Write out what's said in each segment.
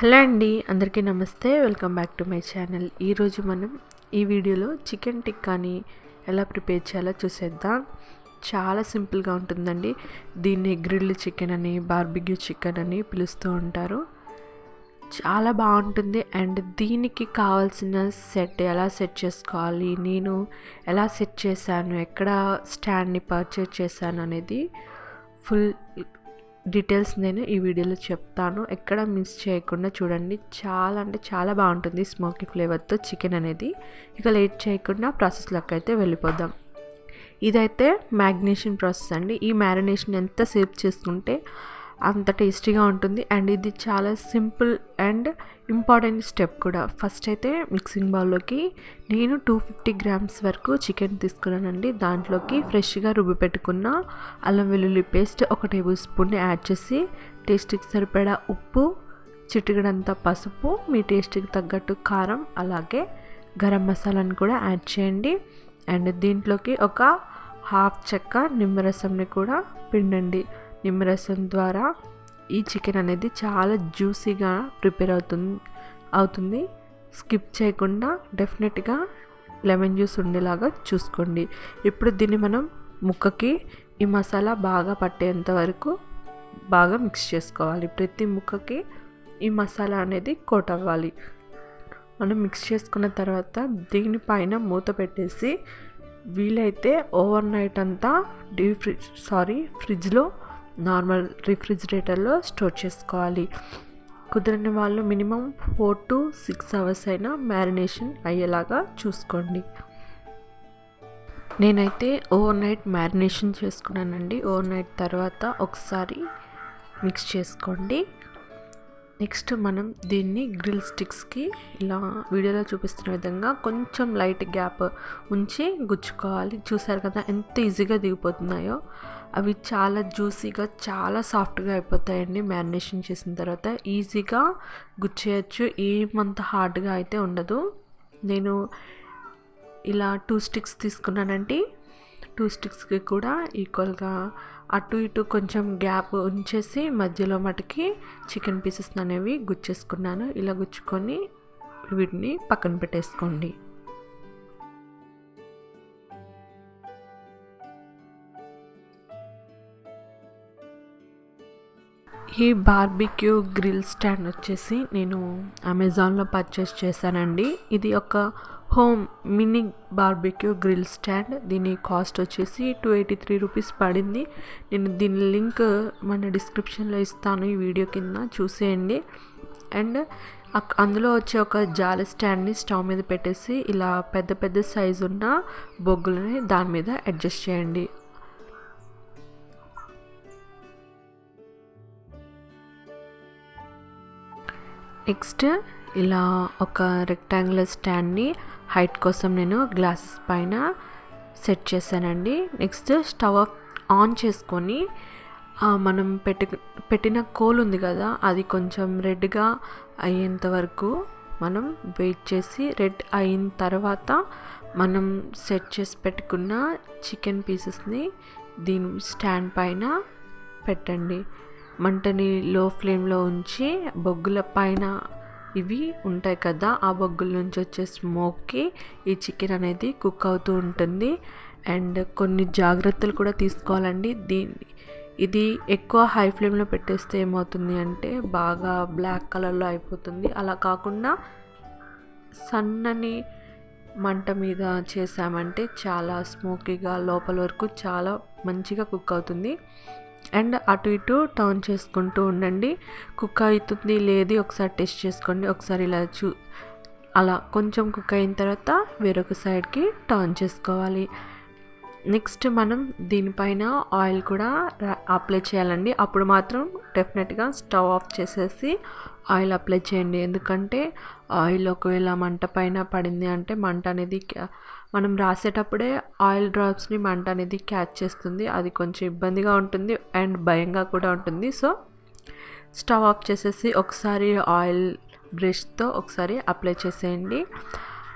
Hello అండి అందరికీ నమస్తే. Welcome back to my channel. ఈరోజు మనం ఈ వీడియోలో చికెన్ టిక్కాని ఎలా ప్రిపేర్ చేయాలో చూసేద్దాం. చాలా సింపుల్గా ఉంటుందండి. దీన్ని గ్రిల్డ్ చికెన్ అని బార్బిక్యూ చికెన్ అని పిలుస్తూ ఉంటారు. చాలా బాగుంటుంది. అండ్ దీనికి కావాల్సిన సెట్ ఎలా సెట్ చేసుకోవాలి నేను ఎలా సెట్ చేశాను ఎక్కడ స్టాండ్ని పర్చేజ్ చేశాను అనేది ఫుల్ డీటెయిల్స్ నేను ఈ వీడియోలో చెప్తాను. ఎక్కడ మిస్ చేయకుండా చూడండి. చాలా అంటే చాలా బాగుంటుంది స్మోకీ ఫ్లేవర్తో చికెన్ అనేది. ఇక లేట్ చేయకుండా ప్రాసెస్లోకి అయితే వెళ్ళిపోదాం. ఇదైతే మ్యాగ్నేషన్ ప్రాసెస్ అండి. ఈ మ్యారినేషన్ ఎంత సేఫ్ చేసుకుంటే అంత టేస్టీగా ఉంటుంది. అండ్ ఇది చాలా సింపుల్ అండ్ ఇంపార్టెంట్ స్టెప్ కూడా. ఫస్ట్ అయితే మిక్సింగ్ బౌల్లోకి నేను టూ ఫిఫ్టీ గ్రామ్స్ వరకు చికెన్ తీసుకున్నానండి. దాంట్లోకి ఫ్రెష్గా రుబ్బి పెట్టుకున్న అల్లం వెల్లుల్లి పేస్ట్ ఒక టేబుల్ స్పూన్ యాడ్ చేసి టేస్ట్కి సరిపడా ఉప్పు చిటికడంత పసుపు మీ టేస్ట్కి తగ్గట్టు కారం అలాగే గరం మసాలాని కూడా యాడ్ చేయండి. అండ్ దీంట్లోకి ఒక హాఫ్ చెక్క నిమ్మరసంని కూడా పిండండి. నిమ్మరసం ద్వారా ఈ చికెన్ అనేది చాలా జ్యూసీగా ప్రిపేర్ అవుతుంది అవుతుంది. స్కిప్ చేయకుండా డెఫినెట్గా లెమన్ జ్యూస్ ఉండేలాగా చూసుకోండి. ఇప్పుడు దీన్ని మనం ముక్కకి ఈ మసాలా బాగా పట్టేంత వరకు బాగా మిక్స్ చేసుకోవాలి. ప్రతి ముక్కకి ఈ మసాలా అనేది కోట్ అవ్వాలి. మనం మిక్స్ చేసుకున్న తర్వాత దీనిపైన మూత పెట్టేసి వీలైతే ఓవర్ నైట్ అంతా డీప్ ఫ్రిడ్జ్ సారీ ఫ్రిడ్జ్లో నార్మల్ రిఫ్రిజిరేటర్లో స్టోర్ చేసుకోవాలి. కుదరని వాళ్ళు minimum four to six hours అయినా మ్యారినేషన్ అయ్యేలాగా చూసుకోండి. నేనైతే ఓవర్ నైట్ మ్యారినేషన్ చేసుకున్నానండి. ఓవర్ నైట్ తర్వాత ఒకసారి మిక్స్ చేసుకోండి. నెక్స్ట్ మనం దీన్ని గ్రిల్ స్టిక్స్కి ఇలా వీడియోలో చూపిస్తున్న విధంగా కొంచెం లైట్ గ్యాప్ ఉంచి గుచ్చుకోవాలి. చూసారు కదా ఎంత ఈజీగా దిగిపోతున్నాయో. అవి చాలా జ్యూసీగా చాలా సాఫ్ట్గా అయిపోతాయండి మ్యారినేషన్ చేసిన తర్వాత. ఈజీగా గుచ్చేయచ్చు. ఏమంత హార్డ్గా అయితే ఉండదు. నేను ఇలా టూ స్టిక్స్ తీసుకున్నానండి. టూ స్టిక్స్కి కూడా ఈక్వల్గా అటు ఇటు కొంచెం గ్యాప్ ఉంచేసి మధ్యలో మటుకి చికెన్ పీసెస్ అనేవి గుచ్చేసుకున్నాను. ఇలా గుచ్చుకొని వీటిని పక్కన పెట్టేసుకోండి. ఈ బార్బిక్యూ గ్రిల్ స్టాండ్ వచ్చేసి నేను అమెజాన్లో పర్చేస్ చేశానండి. ఇది ఒక home mini barbecue grill stand. దీని కాస్ట్ వచ్చేసి టూ ఎయిటీ త్రీ రూపీస్ పడింది. నేను దీని లింక్ మన డిస్క్రిప్షన్లో ఇస్తాను ఈ వీడియో కింద. చూసేయండి. అండ్ అందులో వచ్చే ఒక జాలి స్టాండ్ని స్టవ్ మీద పెట్టేసి ఇలా పెద్ద పెద్ద సైజు ఉన్న బొగ్గులని దాని మీద అడ్జస్ట్ చేయండి. నెక్స్ట్ ఇలా ఒక రెక్టాంగులర్ స్టాండ్ని హైట్ కోసం నేను గ్లాసెస్ పైన సెట్ చేశానండి. నెక్స్ట్ స్టవ్ ఆన్ చేసుకొని మనం పెట్టి పెట్టిన కోల్ ఉంది కదా అది కొంచెం రెడ్గా అయ్యేంత వరకు మనం వెయిట్ చేసి రెడ్ అయిన తర్వాత మనం సెట్ చేసి పెట్టుకున్న చికెన్ పీసెస్ని దీని స్టాండ్ పైన పెట్టండి. మంటని లో ఫ్లేమ్లో ఉంచి బొగ్గుల పైన ఇవి ఉంటాయి కదా. ఆ బొగ్గుల నుంచి వచ్చే స్మోక్కి ఈ చికెన్ అనేది కుక్ అవుతూ ఉంటుంది. అండ్ కొన్ని జాగ్రత్తలు కూడా తీసుకోవాలండి. దీన్ని ఇది ఎక్కువ హై ఫ్లేమ్లో పెట్టేస్తే ఏమవుతుంది అంటే బాగా బ్లాక్ కలర్లో అయిపోతుంది. అలా కాకుండా సన్నని మంట మీద చేసామంటే చాలా స్మోకీగా లోపల వరకు చాలా మంచిగా కుక్ అవుతుంది. అండ్ అటు ఇటు టర్న్ చేసుకుంటూ ఉండండి. కుక్ అవుతుంది లేదు ఒకసారి టెస్ట్ చేసుకోండి. ఒకసారి ఇలా చూ అలా కొంచెం కుక్ అయిన తర్వాత వేరొక సైడ్కి టర్న్ చేసుకోవాలి. నెక్స్ట్ మనం దీనిపైన ఆయిల్ కూడా అప్లై చేయాలండి. అప్పుడు మాత్రం డెఫినెట్గా స్టవ్ ఆఫ్ చేసేసి ఆయిల్ అప్లై చేయండి. ఎందుకంటే ఆయిల్ ఒకవేళ మంట పైన పడింది అంటే మంట అనేది మనం రాసేటప్పుడే ఆయిల్ డ్రాప్స్ని మంట అనేది క్యాచ్ చేస్తుంది. అది కొంచెం ఇబ్బందిగా ఉంటుంది అండ్ భయంగా కూడా ఉంటుంది. సో స్టవ్ ఆఫ్ చేసేసి ఒకసారి ఆయిల్ బ్రష్తో ఒకసారి అప్లై చేసేయండి.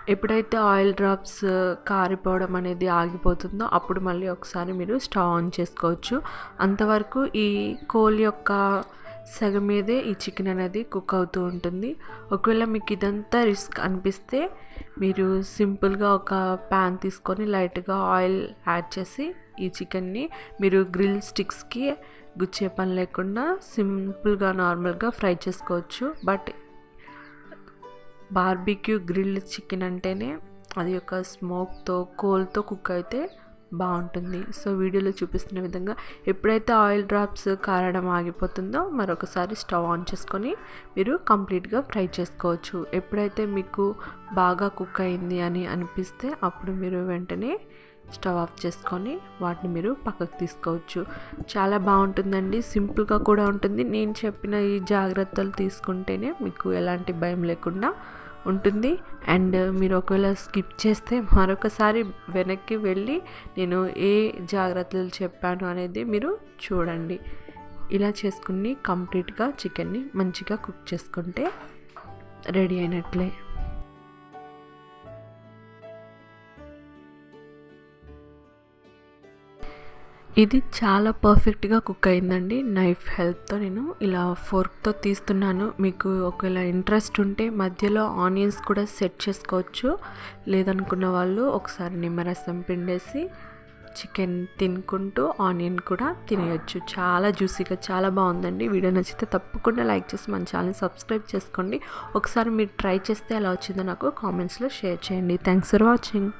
ఎప్పుడైతే ఆయిల్ డ్రాప్స్ కారిపోవడం అనేది ఆగిపోతుందో అప్పుడు మళ్ళీ ఒకసారి మీరు స్టవ్ ఆన్ చేసుకోవచ్చు. అంతవరకు ఈ కోల్ యొక్క సగం మీదే ఈ చికెన్ అనేది కుక్ అవుతూ ఉంటుంది. ఒకవేళ మీకు ఇదంతా రిస్క్ అనిపిస్తే మీరు సింపుల్గా ఒక ప్యాన్ తీసుకొని లైట్గా ఆయిల్ యాడ్ చేసి ఈ చికెన్ని మీరు గ్రిల్ స్టిక్స్కి గుచ్చే పని లేకుండా సింపుల్గా నార్మల్గా ఫ్రై చేసుకోవచ్చు. బట్ బార్బిక్యూ గ్రిల్ చికెన్ అంటేనే అది ఒక స్మోక్తో కోల్తో కుక్ అయితే బాగుంటుంది. సో వీడియోలో చూపిస్తున్న విధంగా ఎప్పుడైతే ఆయిల్ డ్రాప్స్ కారడం ఆగిపోతుందో మరొకసారి స్టవ్ ఆన్ చేసుకొని మీరు కంప్లీట్గా ఫ్రై చేసుకోవచ్చు. ఎప్పుడైతే మీకు బాగా కుక్ అయింది అని అనిపిస్తే అప్పుడు మీరు వెంటనే స్టవ్ ఆఫ్ చేసుకొని వాటిని మీరు పక్కకు తీసుకోవచ్చు. చాలా బాగుంటుందండి. సింపుల్గా కూడా ఉంటుంది. నేను చెప్పిన ఈ జాగ్రత్తలు తీసుకుంటేనే మీకు ఎలాంటి భయం లేకుండా ఉంటుంది. అండ్ మీరు ఒకవేళ స్కిప్ చేస్తే మరొకసారి వెనక్కి వెళ్ళి నేను ఏ జాగ్రత్తలు చెప్పాను అనేది మీరు చూడండి. ఇలా చేసుకుని కంప్లీట్గా చికెన్ని మంచిగా కుక్ చేసుకుంటే రెడీ అయినట్లే. ఇది చాలా పర్ఫెక్ట్గా కుక్ అయిందండి. నైఫ్ హెల్ప్తో నేను ఇలా ఫోర్క్తో తీస్తున్నాను. మీకు ఒకవేళ ఇంట్రెస్ట్ ఉంటే మధ్యలో ఆనియన్స్ కూడా సెట్ చేసుకోవచ్చు. లేదనుకున్న వాళ్ళు ఒకసారి నిమ్మరసం పిండేసి చికెన్ తినుకుంటూ ఆనియన్ కూడా తినేయచ్చు. చాలా జ్యూసీగా చాలా బాగుందండి. వీడియో నచ్చితే తప్పకుండా లైక్ చేసి మన ఛానల్ సబ్స్క్రైబ్ చేసుకోండి. ఒకసారి మీరు ట్రై చేస్తే ఎలా వచ్చిందో నాకు కామెంట్స్లో షేర్ చేయండి. Thanks for watching